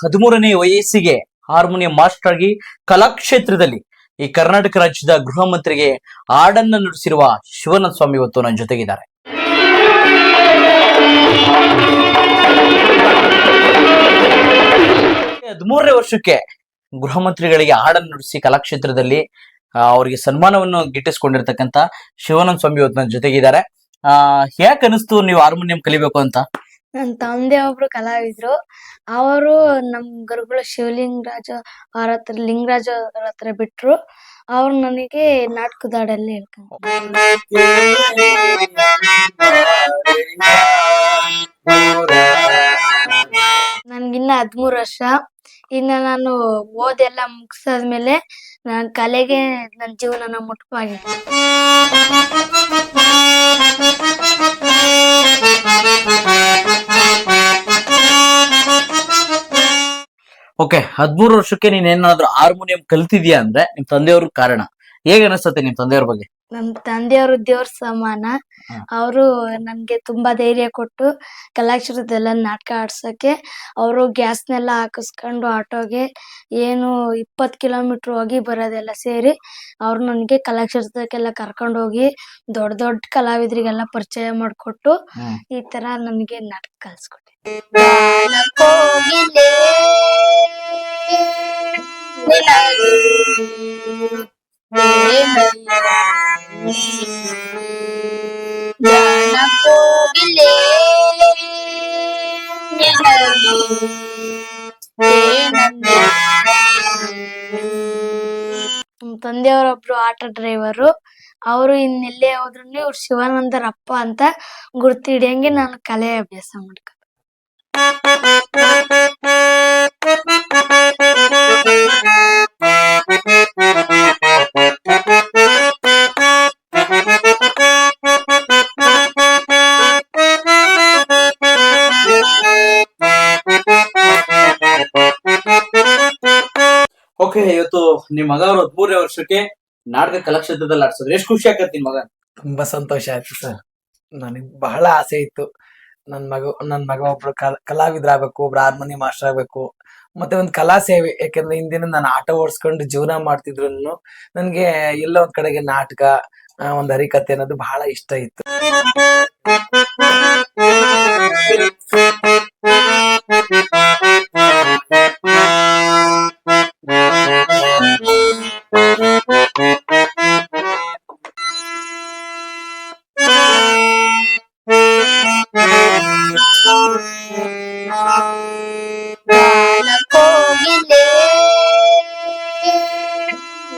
ಹದಿಮೂರನೇ ವಯಸ್ಸಿಗೆ harmonium master ಆಗಿ ಕಲಾಕ್ಷೇತ್ರದಲ್ಲಿ ಈ ಕರ್ನಾಟಕ ರಾಜ್ಯದ ಗೃಹ ಮಂತ್ರಿಗೆ ಹಾಡನ್ನ ನುಡಿಸಿರುವ ಶಿವನಾಥ ಸ್ವಾಮಿ ಇವತ್ತು ನನ್ನ ಜೊತೆಗಿದ್ದಾರೆ. ಹದಿಮೂರನೇ ವರ್ಷಕ್ಕೆ ಗೃಹ ಮಂತ್ರಿಗಳಿಗೆ ಹಾಡನ್ನು ನುಡಿಸಿ ಕಲಾಕ್ಷೇತ್ರದಲ್ಲಿ ಅವರಿಗೆ ಸನ್ಮಾನವನ್ನು ಗಿಟ್ಟಿಸ್ಕೊಂಡಿರ್ತಕ್ಕಂತ ಶಿವಾನಂದ ಸ್ವಾಮಿ ಇವತ್ತು ನನ್ನ ಜೊತೆಗಿದ್ದಾರೆ. ಆ, ಯಾಕೆ ಅನಿಸ್ತು ನೀವು ಹಾರ್ಮೋನಿಯಂ ಕಲಿಬೇಕು ಅಂತ? ನನ್ ತಂದೆ ಒಬ್ರು ಕಲಾವಿದ್ರು. ಅವರು ನಮ್ ಗುರುಗಳು ಶಿವಲಿಂಗರಾಜ ಅವ್ರ ಹತ್ರ, ಲಿಂಗರಾಜ ಅವ್ರ ಹತ್ರ ಬಿಟ್ರು. ಅವ್ರು ನನಗೆ ನಾಟಕದಾಡಲ್ಲಿ ನನ್ಗಿನ್ನ ಹದ್ಮೂರ್ ವರ್ಷ. ಇನ್ನ ನಾನು ಓದೆಲ್ಲ ಮುಗಿಸಾದ್ಮೇಲೆ ನಾನ್ ಕಲೆಗೆ ನನ್ನ ಜೀವನನ ಮುಟ್ಪಾಗಿತ್ತು. ಓಕೆ, ಹದ್ಮೂರು ವರ್ಷಕ್ಕೆ ನೀನ್ ಏನಾದ್ರು ಹಾರ್ಮೋನಿಯಂ ಕಲ್ತಿದ್ಯಾ ಅಂದ್ರೆ ನಿಮ್ ತಂದೆಯವ್ರ ಕಾರಣ? ಹೇಗೆ ಅನಿಸ್ತತೆ ನಿಮ್ ತಂದೆಯವ್ರ ಬಗ್ಗೆ? ನಮ್ ತಂದೆಯವರು ದೇವ್ರ ಸಮಾನ. ಅವರು ನನ್ಗೆ ತುಂಬಾ ಧೈರ್ಯ ಕೊಟ್ಟು ಕಲಾಕ್ಷೇತ್ರದೆಲ್ಲ ನಾಟಕ ಆಡ್ಸಕ್ಕೆ ಅವರು ಗ್ಯಾಸ್ನೆಲ್ಲ ಹಾಕಿಸ್ಕೊಂಡು ಆಟೋಗೆ ಏನು ಇಪ್ಪತ್ ಕಿಲೋಮೀಟರ್ ಹೋಗಿ ಬರೋದೆಲ್ಲ ಸೇರಿ ಅವ್ರು ನನಗೆ ಕಲಾಕ್ಷರದಕ್ಕೆಲ್ಲ ಕರ್ಕೊಂಡು ಹೋಗಿ ದೊಡ್ಡ ದೊಡ್ಡ ಕಲಾವಿದರಿಗೆಲ್ಲ ಪರಿಚಯ ಮಾಡಿಕೊಟ್ಟು ಈ ತರ ನನಗೆ ನಾಟಕ ಕಲ್ಸ್ಕೊಟ್ಟೆ. ನಮ್ ತಂದೆಯವರೊಬ್ರು ಆಟೋ ಡ್ರೈವರು, ಅವರು ಇನ್ನೆಲ್ಲೇ ಹೋದ್ರು ಇವ್ರು ಶಿವಾನಂದರ ಅಪ್ಪ ಅಂತ ಗುರ್ತು ಹಿಡಿಯಂಗೆ ನಾನು ಕಲೆ ಅಭ್ಯಾಸ ಮಾಡ್ಕೊ. ಓಕೆ ಇವತ್ತು ನಿಮ್ ಮಗ ಅವ್ರ ಹದ್ಮೂರನೇ ವರ್ಷಕ್ಕೆ ನಾಟಕ ಕಲಾಕ್ಷೇತ್ರದಲ್ಲಿ ಆಡ್ಸಿದ್ರು? ಎಷ್ಟು ಖುಷಿ ಆಗತ್ತೆ ನಿಮ್ ಮಗ? ತುಂಬಾ ಸಂತೋಷ ಆಯ್ತು ಸರ್. ನನಗೆ ಬಹಳ ಆಸೆ ಇತ್ತು. ನನ್ ಮಗ ನನ್ ಮಗ ಒಬ್ರು ಕಲಾವಿದ್ರಾಗ್ಬೇಕು ಒಬ್ರು ಹಾರ್ಮೋನಿ ಮಾಸ್ಟರ್ ಆಗ್ಬೇಕು. ಮತ್ತೆ ಒಂದು ಕಲಾ ಸೇವೆ, ಯಾಕಂದ್ರೆ ಹಿಂದಿನ ನಾನು ಆಟೋ ಓಡಿಸ್ಕೊಂಡು ಜೀವನ ಮಾಡ್ತಿದ್ರು ನನಗೆ ಎಲ್ಲ ಒಂದ್ ಕಡೆಗೆ ನಾಟಕ ಒಂದ್ ಹರಿಕತೆ ಅನ್ನೋದು ಬಹಳ ಇಷ್ಟ ಇತ್ತು.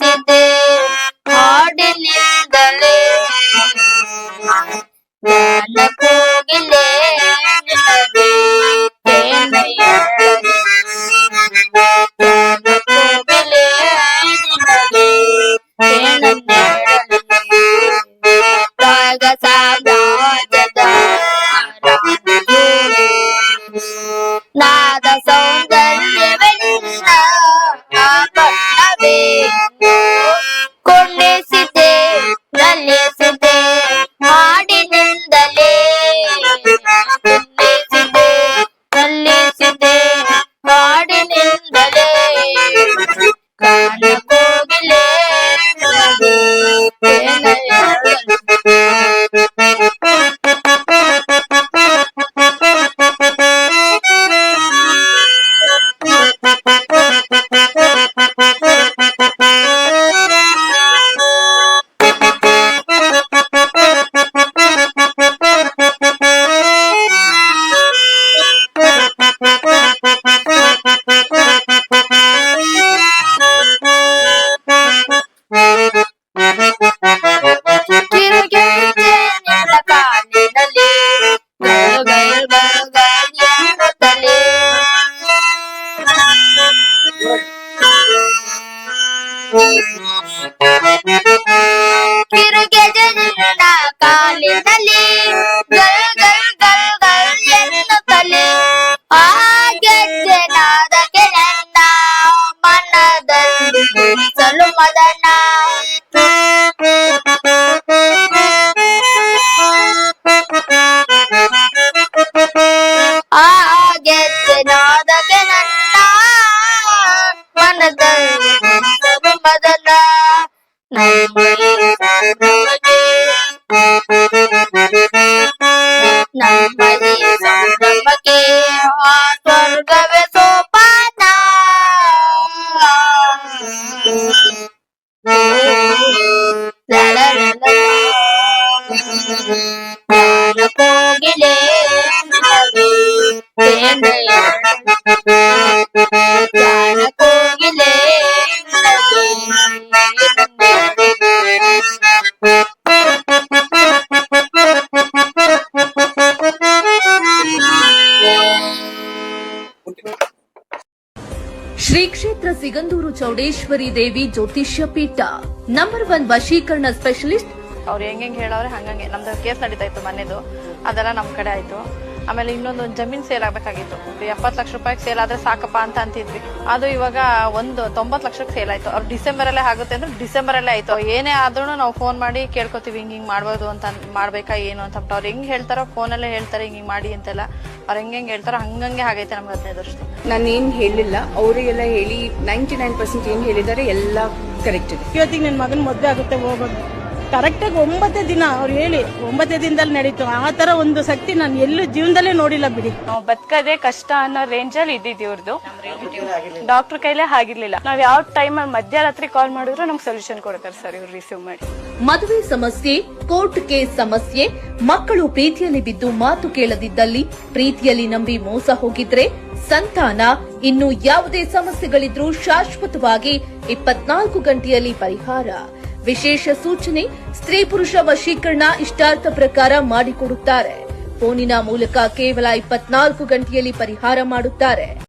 சேர்த்து ஆடல் ತಿರುಗೆ ಜನನ ಕಾಲಿನಲ್ಲಿ ಗಲ್ ಗಲ್ ಗಲ್ ಗಲ್ ಎನ್ನುತ್ತಲೇ ಆ ಗೆಜ್ಜೆನಾದ ಕೆರನ್ನ ಮನದಲ್ಲಿ ನುಡಿಸಲು ಮದನ ಆ ಗೆಜ್ಜೆನಾದ ಕೆರನ್ನ ಮನದಲ್ಲಿ ಸಿಗಂದೂರು ಚೌಡೇಶ್ವರಿ ದೇವಿ ಜ್ಯೋತಿಷ್ಯ ಪೀಠ. ನಂಬರ್ ಒನ್ ವಶೀಕರಣ ಸ್ಪೆಷಲಿಸ್ಟ್ ಅವ್ರು ಹೆಂಗೆ ಹೇಳವ್ರೆ ಹಂಗಂಗೆ. ನಮ್ದು ಕೇಸ್ ನಡೀತಾ ಇತ್ತು ಮನೆದು. ಅದೆಲ್ಲ ನಮ್ಮ ಕಡೆ ಆಯ್ತು. ಆಮೇಲೆ ಇನ್ನೊಂದು ಜಮೀನ್ ಸೇಲ್ ಆಗ್ಬೇಕಾಗಿತ್ತು. ಎಪ್ಪತ್ತು ಲಕ್ಷ ರೂಪಾಯಿಗೆ ಸೇಲ್ ಆದ್ರೆ ಸಾಕಪ್ಪ ಅಂತ ಅಂತಿದ್ವಿ. ಅದು ಇವಾಗ ಒಂದು ತೊಂಬತ್ತು ಲಕ್ಷಕ್ಕೆ ಸೇಲ್ ಆಯ್ತು. ಅವ್ರು ಡಿಸೆಂಬರ್ ಅಲ್ಲೇ ಆಗುತ್ತೆ ಅಂದ್ರೆ ಡಿಸೆಂಬರ್ ಅಲ್ಲೇ ಆಯ್ತು ಏನೇ ಆದ್ರೂ ನಾವು ಫೋನ್ ಮಾಡಿ ಕೇಳ್ಕೊತೀವಿ ಹಿಂಗ್ ಹಿಂಗ್ ಮಾಡ್ಬೋದು ಅಂತ, ಮಾಡ್ಬೇಕಾ ಏನು ಅಂತ. ಅವ್ರು ಹೆಂಗ್ ಹೇಳ್ತಾರೋ ಅಲ್ಲೇ ಹೇಳ್ತಾರೆ ಹಿಂಗ್ ಹಿಂಗ್ ಮಾಡಿ ಅಂತೆಲ್ಲ. ಅವ್ರು ಹೆಂಗ್ ಹೆಂಗೆ ಹೇಳ್ತಾರೋ ಹಂಗಂಗೆ ಆಗೈತೆ ನಮ್ಗೆ ಹದಿನೈದು ವರ್ಷದ ನಾನೇನು ಹೇಳಿಲ್ಲ ಅವರಿಗೆಲ್ಲ ಹೇಳಿ ನೈಂಟಿ ನೈನ್ ಪರ್ಸೆಂಟ್ ಏನು ಹೇಳಿದ್ದಾರೆ ಎಲ್ಲ ಕರೆಕ್ಟ್ ಇದೆ. ಇವತ್ತಿಗೆ ನನ್ನ ಮಗನ ಮದುವೆ ಆಗುತ್ತೆ ಹೋಗೋದು ಕರೆಕ್ಟಾಗಿ ಒಂಬತ್ತೇ ದಿನ ಅವ್ರು ಹೇಳಿ ಒಂಬತ್ತೇ ದಿನದಲ್ಲಿ ನಡೀತು. ಆ ತರ ಒಂದು ಶಕ್ತಿ ನಾನು ಎಲ್ಲೂ ಜೀವನದಲ್ಲೇ ನೋಡಿಲ್ಲ ಬಿಡಿ. ನಾವು ಬದುಕದೆ ಕಷ್ಟ ಅನ್ನೋ ರೇಂಜಲ್ಲಿ ಇದ್ದಿದ್ದು ಇವ್ರದ್ದು ಡಾಕ್ಟರ್ ಕೈಲೇ ಆಗಿರ್ಲಿಲ್ಲ. ನಾವ್ ಯಾವ ಟೈಮಲ್ಲಿ ಮಧ್ಯರಾತ್ರಿ ಕಾಲ್ ಮಾಡಿದ್ರು ನಮ್ಗೆ ಸೊಲ್ಯೂಷನ್ ಕೊಡ್ತಾರೆ ಸರ್ ಇವ್ರು ರಿಸೀವ್ ಮಾಡಿ. ಮದುವೆ ಸಮಸ್ಯೆ, ಕೋರ್ಟ್ ಕೇಸ್ ಸಮಸ್ಯೆ, ಮಕ್ಕಳು ಪ್ರೀತಿಯಲ್ಲಿ ಬಿದ್ದು ಮಾತು ಕೇಳದಿದ್ದಲ್ಲಿ, ಪ್ರೀತಿಯಲ್ಲಿ ನಂಬಿ ಮೋಸ ಹೋಗಿದ್ರೆ ಸಂತಾನ, ಇನ್ನು ಯಾವುದೇ ಸಮಸ್ಯೆಗಳಿದ್ರೂ ಶಾಶ್ವತವಾಗಿ ಇಪ್ಪತ್ನಾಲ್ಕು ಗಂಟೆಯಲ್ಲಿ ಪರಿಹಾರ. ವಿಶೇಷ ಸೂಚನೆ, ಸ್ತ್ರೀ ಪುರುಷ ವಶೀಕರಣ ಇಷ್ಟಾರ್ಥ ಪ್ರಕಾರ ಮಾಡಿಕೊಡುತ್ತಾರೆ. ಫೋನಿನ ಮೂಲಕ ಕೇವಲ ಇಪ್ಪತ್ನಾಲ್ಕು ಗಂಟೆಯಲ್ಲಿ ಪರಿಹಾರ ಮಾಡುತ್ತಾರೆ.